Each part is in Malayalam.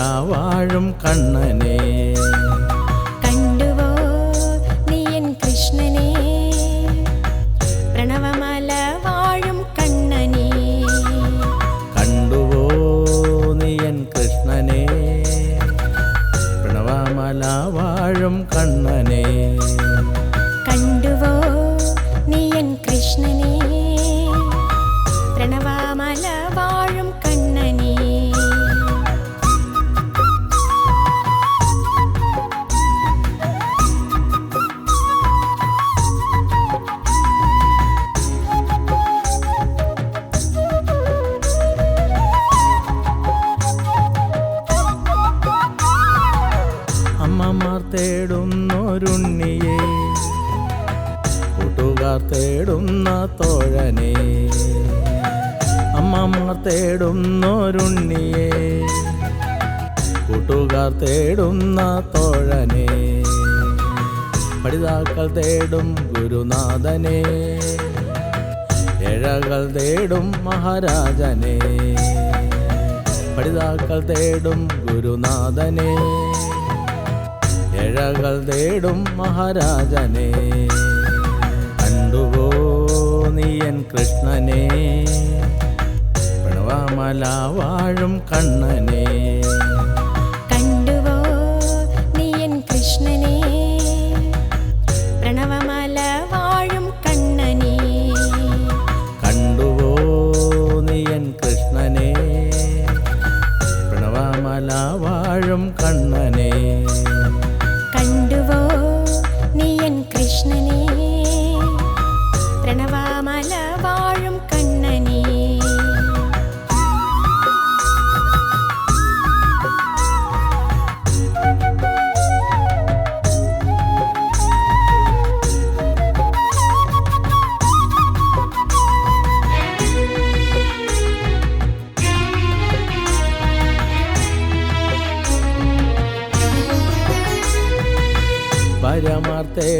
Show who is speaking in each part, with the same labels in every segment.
Speaker 1: വാഴും കണ്ണനെ.
Speaker 2: കണ്ടുവോ നീയൻ കൃഷ്ണനെ? പ്രണവമല വാഴും കണ്ണനെ.
Speaker 1: കണ്ടുവോ നീയൻ കൃഷ്ണനെ? പ്രണവമല വാഴും കണ്ണനെ. തേടുന്നൊരുണ്ണിയെ. കൂട്ടുകാർ തേടുന്ന തോഴനെ. പഠിതാക്കൾ തേടും ഗുരുനാഥനെ. ഏഴകൾ തേടും മഹാരാജനെ. പഠിതാക്കൾ തേടും ഗുരുനാഥനെ. ഏഴകൾ തേടും മഹാരാജനെ. കണ്ടുവോ നീയൻ കൃഷ്ണനെ? പ്രണവമല വാഴും കണ്ണനെ.
Speaker 2: കണ്ടുവോ കൃഷ്ണനെ? പ്രണവമല വാഴും കണ്ണനെ.
Speaker 1: കണ്ടുവോ നീയൻ കൃഷ്ണനെ? പ്രണവമല വാഴും കണ്ണനെ.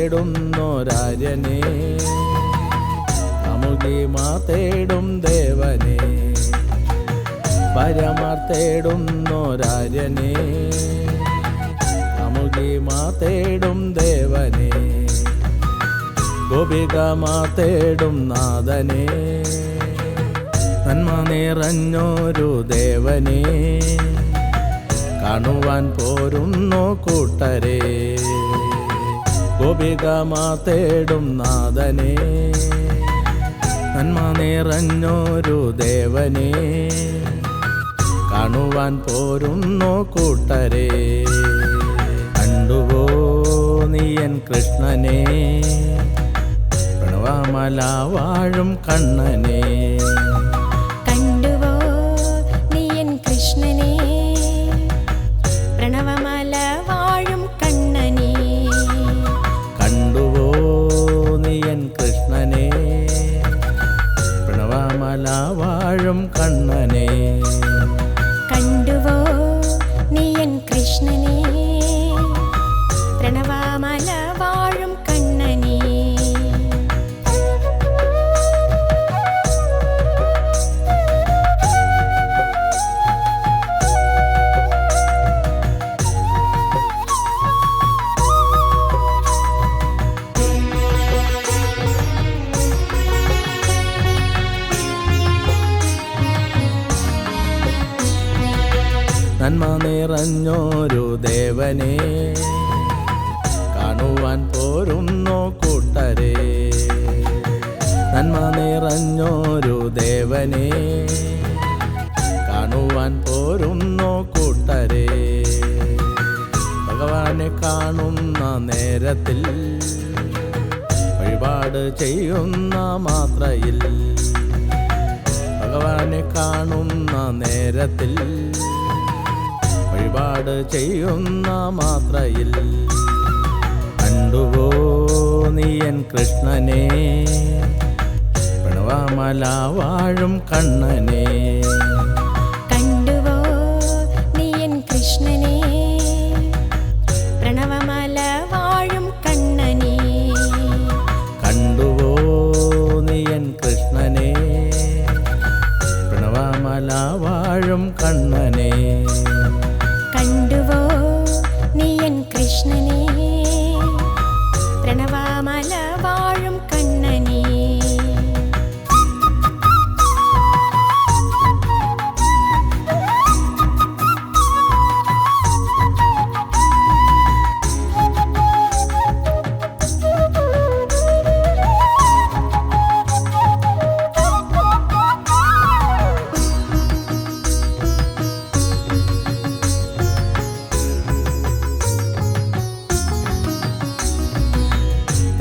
Speaker 1: തേടുന്നോരാര്യനെ അമുഖിമാ തേടും ദേവനെ. പരമാർ തേടുന്നൊരാര്യനെ അമുഖിമാ തേടും ദേവനെ. ഗോപികമാ തേടും നാഥനെ. നന്മ നിറഞ്ഞൊരു ദേവനെ. കാണുവാൻ പോരുന്നു കൂട്ടരെ. ഗോപികമാ തേടും നാഥനെ. നന്മ നിറഞ്ഞൊരു ദേവനെ. കാണുവാൻ പോരുന്നു കൂട്ടരെ. കണ്ടുവോ നീയൻ കൃഷ്ണനെ. പ്രണവമല വാഴും കണ്ണനെ.
Speaker 2: കണ്ടുവോ നീയൻ കൃഷ്ണനെ. പ്രണവമല
Speaker 1: നിറഞ്ഞൊരു ദേവനെ കാണുവാൻ പോരുന്നു കൂട്ടരെ. നന്മ നിറഞ്ഞൊരു ദേവനെ കാണുവാൻ പോരുന്നു കൂട്ടരെ. ഭഗവാനെ കാണുന്ന നേരത്തിൽ വഴിപാട് ചെയ്യുന്ന മാത്രയിൽ. ഭഗവാനെ കാണുന്ന നേരത്തിൽ വഴിപാട് ചെയ്യുന്ന മാത്രയിൽ കണ്ടുവോ നീയൻ കൃഷ്ണനെ? പിണവാമല വാഴും കണ്ണനെ.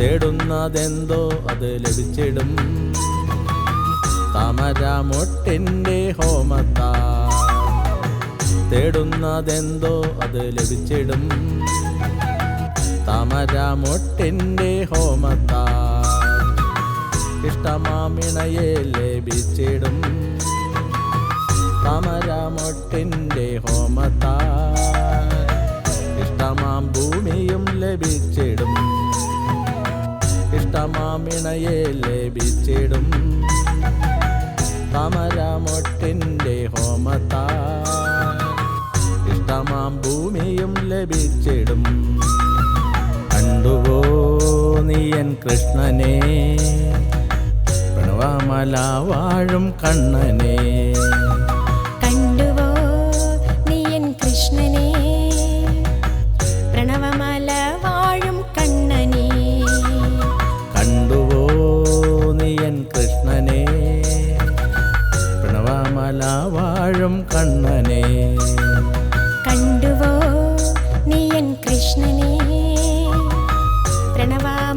Speaker 1: തേടുന്നതെന്തോ അത് ലഭിച്ചിടും. താമരാമൊട്ടിന്റെ ഹോമത്താ തേടുന്നതെന്തോ അത് ലഭിച്ചിടും. താമരാമൊട്ടിന്റെ ഹോമത്താ ഇഷ്ടമാമിണയെ ലഭിച്ചിടും. താമരാമൊട്ടിന്റെ ഹോമത്താ ഇഷ്ടമാം ഭൂമിയും ലഭിച്ചിടും. ഇഷ്ടമാമിണയെ ലഭിച്ചിടും. താമരമൊട്ടിന്റെ ഹോമത്താ ഇഷ്ടമാം ഭൂമിയും ലഭിച്ചിടും. കണ്ടുവോ നീയൻ കൃഷ്ണനെ? പ്രണവമല വാഴും കണ്ണനെ.
Speaker 2: പ്രണവമല വാഴും കണ്ണനെ
Speaker 1: കണ്ടുവോ
Speaker 2: നീ എൻ കൃഷ്ണനെ പ്രണവമല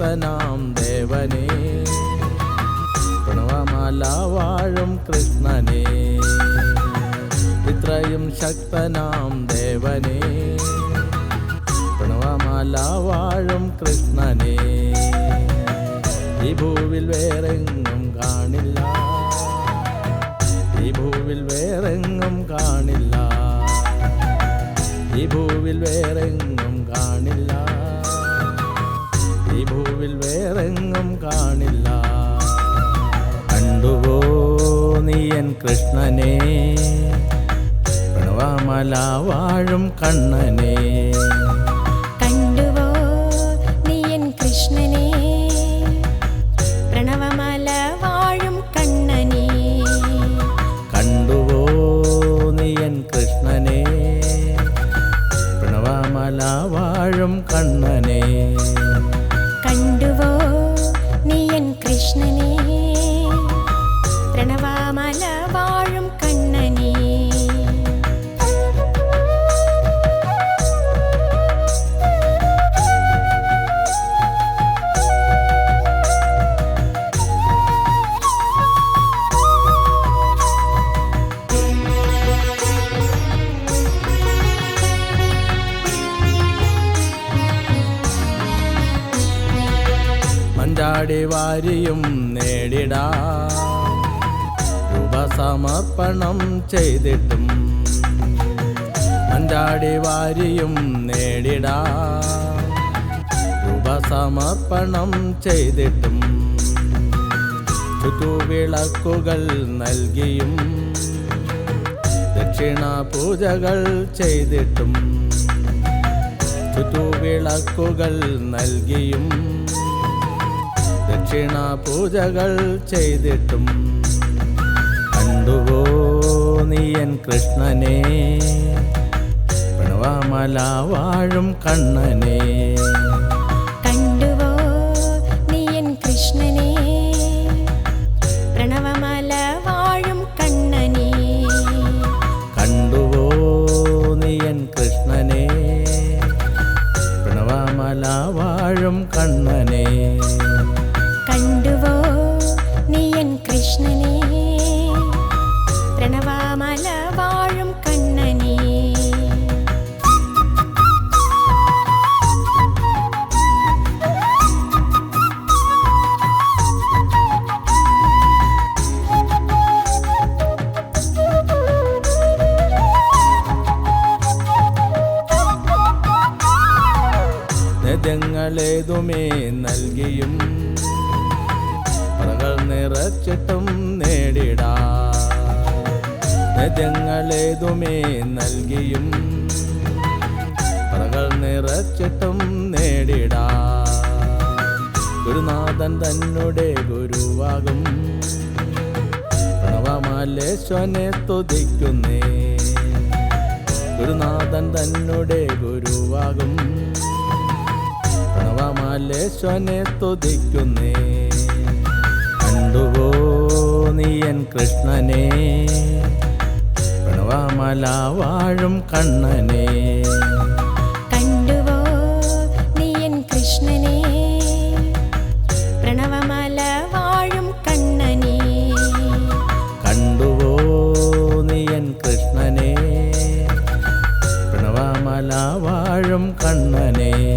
Speaker 1: ഇത്രയും ദേവനേ. പ്രണവമാല വാഴും കൃഷ്ണനേ. ഇത്രയും ശക്തനാം ദേവനേ. പ്രണവമാല വാഴും കൃഷ്ണനേ. ഈ ഭൂവിൽ വേറെങ്ങും കാണില്ല. ഈ ഭൂവിൽ വേറെങ്ങും കാണില്ല. ഈ ഭൂവിൽ വേറെങ്ങും കാണില്ല. ഭൂവിൽ വേറെങ്ങും കാണില്ല. കണ്ടുവോ നീയൻ കൃഷ്ണനെ? പ്രണവമല വാഴും കണ്ണനെ. മഞ്ചാടി വാരിയും നേടിടാ. രൂപസമർപ്പണം ചെയ്തിട്ടും മഞ്ചാടി വാരിയും നേടിടാ. രൂപസമർപ്പണം ചെയ്തിട്ടും ചുറ്റുവിളക്കുകൾ നൽകിയും ദക്ഷിണ പൂജകൾ ചെയ്തിട്ടും ചുറ്റുവിളക്കുകൾ നൽകിയും ദക്ഷിണ പൂജകൾ ചെയ്തിട്ടും കണ്ടുവോ നീയൻ കൃഷ്ണനെ? പ്രണവമല വാഴും കണ്ണനെ. നദ്യങ്ങളേതുമേ നൽകിയും പറകൾ നിറച്ചിട്ടും നേടിടാ. നൽകിയും പറകൾ നിറച്ചിട്ടും നേടിടാ. ഗുരുനാഥൻ തന്നെ ഗുരുവാകും. പ്രണവമാലേശ്വനെ തുതിക്കുന്നേ ഗുരുനാഥൻ തന്നെ ഗുരുവാകും. ബാലേശ്വനെ സ്തുതിക്കുന്നേ. കണ്ടുവോ നീയൻ കൃഷ്ണനെ? പ്രണവമല വാഴും കണ്ണനെ.
Speaker 2: കണ്ടുവോ നീയൻ കൃഷ്ണനെ? പ്രണവമല വാഴും കണ്ണനെ.
Speaker 1: കണ്ടുവോ നീയൻ കൃഷ്ണനെ? പ്രണവമല വാഴും കണ്ണനെ.